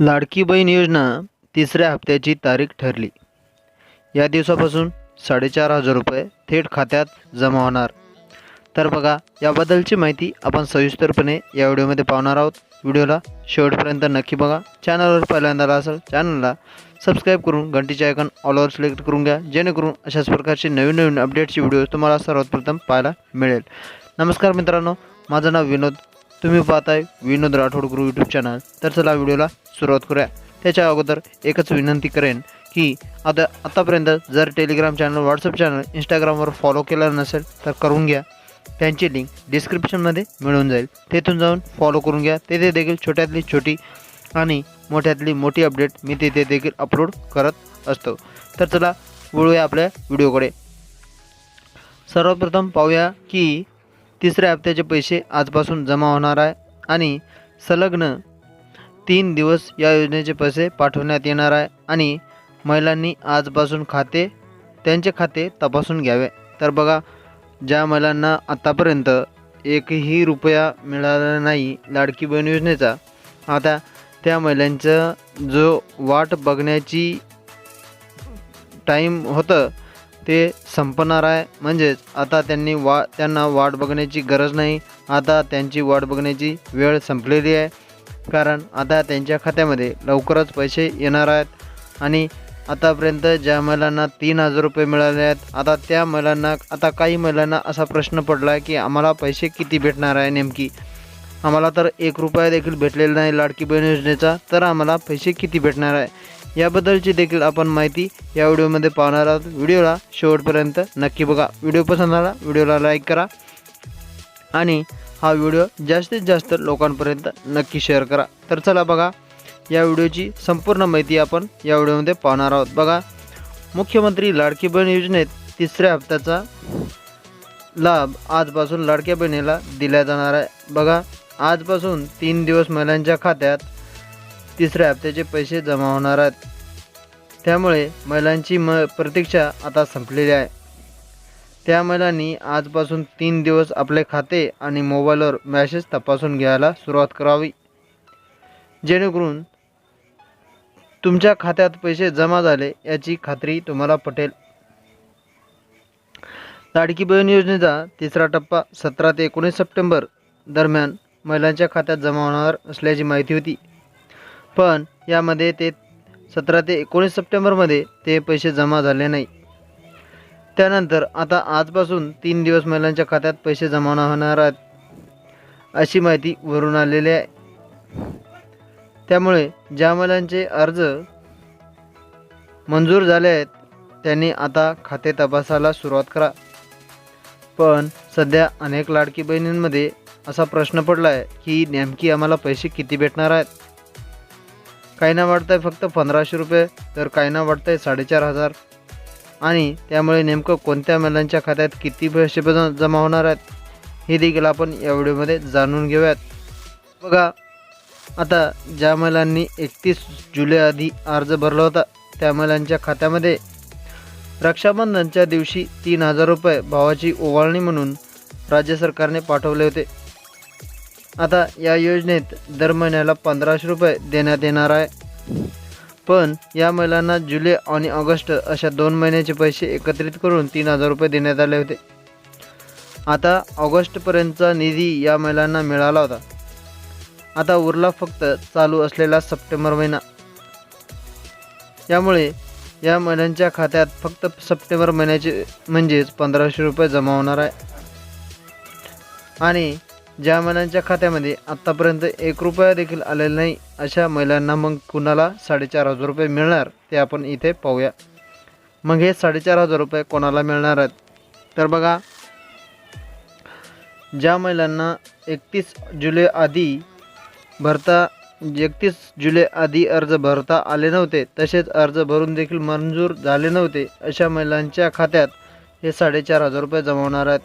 लाडकी बहीण योजना तिसऱ्या हप्त्याची तारीख ठरली. या दिवसापासून साडेचार हजार रुपये थेट खात्यात जमा होणार. तर बघा याबद्दलची माहिती आपण सविस्तरपणे या व्हिडिओमध्ये पाहणार आहोत. व्हिडिओला शेवटपर्यंत नक्की बघा. चॅनलवर पहिल्यांदा आला चॅनलला सबस्क्राईब करून घंटीचे आयकॉन ऑलवर सिलेक्ट करून घ्या जेणेकरून अशाच प्रकारचे नवीन नवीन अपडेटची व्हिडिओ तुम्हाला सर्वात प्रथम पाहायला मिळेल. नमस्कार मित्रांनो माझं नाव विनोद तुम्ही पाहताय विनोद राठोड गुरु यूट्यूब चॅनल तर चला व्हिडिओला सुरुवात करूया. त्याच्या अगोदर एकच विनंती करेन की आता आतापर्यंत जर टेलिग्राम चॅनल व्हॉट्सअप चॅनल इंस्टाग्रामवर फॉलो केलं नसेल तर करून घ्या. त्यांची लिंक डिस्क्रिप्शनमध्ये मिळून जाईल. तेथून जाऊन फॉलो करून घ्या. तेथे देखील छोट्यातली छोटी आणि मोठ्यातली मोठी अपडेट मी तेथे देखील अपलोड करत असतो. तर चला वळूया आपल्या व्हिडिओकडे सर्वप्रथम पाहूया की तिसऱ्या हप्त्याचे पैसे आजपासून जमा होणार आहे आणि संलग्न तीन दिवस या योजनेचे पैसे पाठवण्यात येणार आहे आणि महिलांनी आजपासून खाते त्यांचे खाते तपासून घ्यावे. तर बघा ज्या महिलांना आतापर्यंत एकही रुपया मिळाला नाही लाडकी बहीण योजनेचा आता त्या महिलांचं जो वाट बघण्याची टाईम होतं ते संपणार आहे. म्हणजेच आता त्यांनी वा त्यांना वाट बघण्याची गरज नाही. आता त्यांची वाट बघण्याची वेळ संपलेली आहे. कारण आता त्यांच्या खात्यामध्ये लवकरच पैसे येणार आहेत. आणि आतापर्यंत ज्या महिलांना तीन हजार रुपये मिळाले आहेत आता त्या महिलांना आता काही महिलांना असा प्रश्न पडला आहे की आम्हाला पैसे किती भेटणार आहे नेमकी? आम्हाला तर एक रुपया देखील भेटलेला नाही लाडकी बहीण योजनेचा तर आम्हाला पैसे किती भेटणार आहे? याबद्दलची देखील आपण माहिती या व्हिडिओमध्ये पाहणार आहोत. व्हिडिओला शेवटपर्यंत नक्की बघा. व्हिडिओ पसंत आला व्हिडिओला लाईक करा. आणि हा व्हिडिओ जास्तीत जास्त लोकांपर्यंत नक्की शेअर करा. तर चला बघा या व्हिडिओची संपूर्ण माहिती आपण या व्हिडिओमध्ये पाहणार आहोत. बघा मुख्यमंत्री लाडकी बहीण योजनेत तिसऱ्या हप्त्याचा लाभ आजपासून लाडक्या बहिणीला दिला जाणार आहे. बघा आजपासून तीन दिवस महिलांच्या खात्यात तिसऱ्या हप्त्याचे पैसे जमा होणार आहेत. त्यामुळे महिलांची म प्रतीक्षा आता संपलेली आहे. त्या महिलांनी आजपासून तीन दिवस आपले खाते आणि मोबाईलवर मॅसेज तपासून घ्यायला सुरुवात करावी. जेणेकरून तुमच्या खात्यात पैसे जमा झाले याची खात्री तुम्हाला पटेल. लाडकी बहीण योजनेचा तिसरा टप्पा सतरा ते एकोणीस सप्टेंबर दरम्यान महिलांच्या खात्यात जमा होणार असल्याची माहिती होती. पण यामध्ये ते सतरा ते एकोणीस सप्टेंबरमध्ये ते पैसे जमा झाले नाही. त्यानंतर आता आजपासून तीन दिवस महिलांच्या खात्यात पैसे जमा होणार आहेत अशी माहिती वरून आलेली आहे. त्यामुळे ज्या महिलांचे अर्ज मंजूर झाले आहेत त्यांनी आता खाते तपासायला सुरुवात करा. पण सध्या अनेक लाडकी बहिणींमध्ये असा प्रश्न पडला आहे की नेमकी आम्हाला पैसे किती भेटणार आहेत? काहींना वाटतं आहे फक्त पंधराशे रुपये तर काहींना वाटतं आहे साडेचार हजार. आणि त्यामुळे नेमकं कोणत्या महिलांच्या खात्यात किती पैसे जमा होणार आहेत हे देखील आपण या व्हिडिओमध्ये जाणून घेऊयात. बघा आता ज्या महिलांनी एकतीस जुलै आधी अर्ज भरला होता त्या महिलांच्या खात्यामध्ये रक्षाबंधनच्या दिवशी तीन हजार रुपये भावाची ओवाळणी म्हणून राज्य सरकारने पाठवले होते. आता या योजनेत दर महिन्याला पंधराशे रुपये देण्यात येणार आहे. पण या महिलांना जुलै आणि ऑगस्ट अशा दोन महिन्याचे पैसे एकत्रित करून तीन हजार रुपये देण्यात आले होते. आता ऑगस्टपर्यंतचा निधी या महिलांना मिळाला होता. आता उरला फक्त चालू असलेला सप्टेंबर महिना. यामुळे या महिलांच्या खात्यात फक्त सप्टेंबर महिन्याचे म्हणजेच पंधराशे रुपये जमा होणार आहे. आणि ज्या महिलांच्या खात्यामध्ये आत्तापर्यंत एक रुपया देखील आलेला नाही. अशा महिलांना मग कुणाला साडेचार हजार रुपये मिळणार? ते आपण इथे पाहूया. मग हे साडेचार हजार रुपये कोणाला मिळणार आहेत? तर बघा ज्या महिलांना एकतीस जुलै आधी भरता एकतीस जुलै आधी अर्ज भरता आले नव्हते तसेच अर्ज भरून देखील मंजूर झाले नव्हते अशा महिलांच्या खात्यात हे साडेचार हजार रुपये जमवणार आहेत.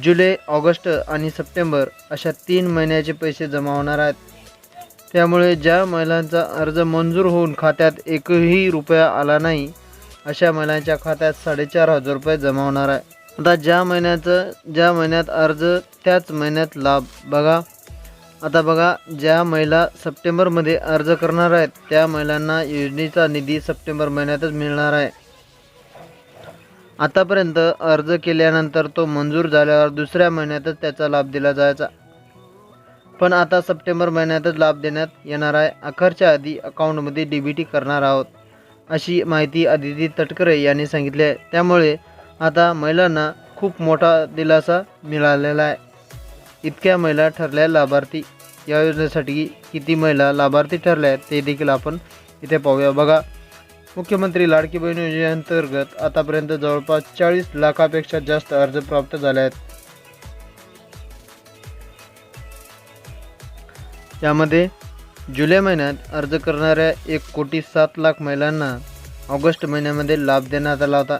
जुलै ऑगस्ट आणि सप्टेंबर अशा तीन महिन्याचे पैसे जमा होणार आहेत. त्यामुळे ज्या महिलांचा अर्ज मंजूर होऊन खात्यात एकही रुपया आला नाही अशा महिलांच्या खात्यात साडेचार हजार रुपये जमा होणार आहे. आता ज्या महिन्याचं ज्या महिन्यात अर्ज त्याच महिन्यात लाभ. बघा. आता बघा ज्या महिला सप्टेंबरमध्ये अर्ज करणार आहेत त्या महिलांना योजनेचा निधी सप्टेंबर महिन्यातच मिळणार आहे. आतापर्यंत अर्ज केल्यानंतर तो मंजूर झाल्यावर दुसऱ्या महिन्यातच त्याचा लाभ दिला जायचा. पण आता सप्टेंबर महिन्यातच लाभ देण्यात येणार आहे. अखेरच्या आधी अकाउंटमध्ये डी बी टी करणार आहोत अशी माहिती अदिती तटकरे यांनी सांगितली आहे. त्यामुळे आता महिलांना खूप मोठा दिलासा मिळालेला आहे. इतक्या महिला ठरल्या लाभार्थी. या योजनेसाठी किती महिला लाभार्थी ठरल्या आहेत ते देखील आपण इथे पाहूया. बघा मुख्यमंत्री लाडकी बहीण योजनेअंतर्गत आतापर्यंत जवळपास चाळीस लाखापेक्षा जास्त अर्ज प्राप्त झाले आहेत. यामध्ये जुलै महिन्यात अर्ज करणाऱ्या एक कोटी सात लाख महिलांना ऑगस्ट महिन्यामध्ये लाभ देण्यात आला होता.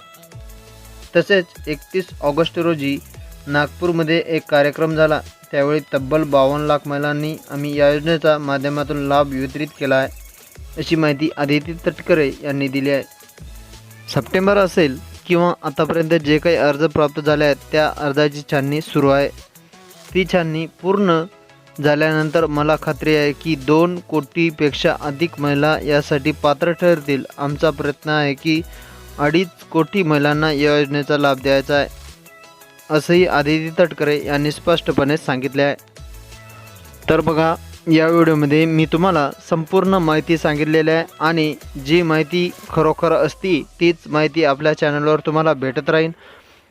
तसेच एकतीस ऑगस्ट रोजी नागपूरमध्ये एक कार्यक्रम झाला. त्यावेळी तब्बल बावन्न लाख महिलांनी आम्ही या योजनेच्या माध्यमातून लाभ वितरित केला आहे. अशी माहिती आदिती तटकरे यांनी दिली आहे. सप्टेंबर असेल किंवा आतापर्यंत जे काही अर्ज प्राप्त झाले आहेत त्या अर्जाची छाननी सुरू आहे. ती छाननी पूर्ण झाल्यानंतर मला खात्री आहे की दोन कोटीपेक्षा अधिक महिला यासाठी पात्र ठरतील. आमचा प्रयत्न आहे की अडीच कोटी महिलांना या योजनेचा लाभ द्यायचा आहे असंही आदिती तटकरे यांनी स्पष्टपणे सांगितले आहे. तर बघा या व्हिडिओमध्ये मी तुम्हाला संपूर्ण माहिती सांगितलेली आहे आणि जी माहिती खरोखर असती तीच माहिती आपल्या चॅनलवर तुम्हाला भेटत राहील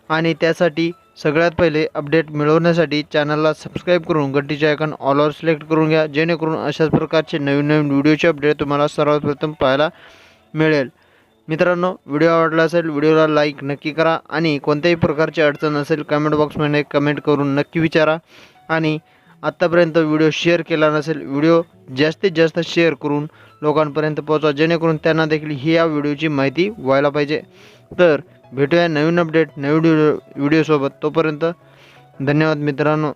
आणि त्यासाठी सगळ्यात पहिले अपडेट मिळवण्यासाठी चॅनलला सबस्क्राईब करून घंटीचे आयकॉन ऑलवर सिलेक्ट करून घ्या जेणेकरून अशाच प्रकारचे नवीन नवीन व्हिडिओचे अपडेट तुम्हाला सर्वात प्रथम पाहायला मिळेल. मित्रांनो व्हिडिओ आवडला असेल व्हिडिओला लाईक नक्की करा आणि कोणत्याही प्रकारची अडचण असेल कमेंट बॉक्समध्ये कमेंट करून नक्की विचारा. आणि आत्तापर्यंत व्हिडिओ शेअर केला नसेल व्हिडिओ जास्तीत जास्त शेअर करून लोकांपर्यंत पोहोचवा जेणेकरून त्यांना देखील ही या व्हिडिओची माहिती व्हायला पाहिजे. तर भेटूया नवीन अपडेट नवीन व्हिडिओ व्हिडिओसोबत. तोपर्यंत धन्यवाद मित्रांनो.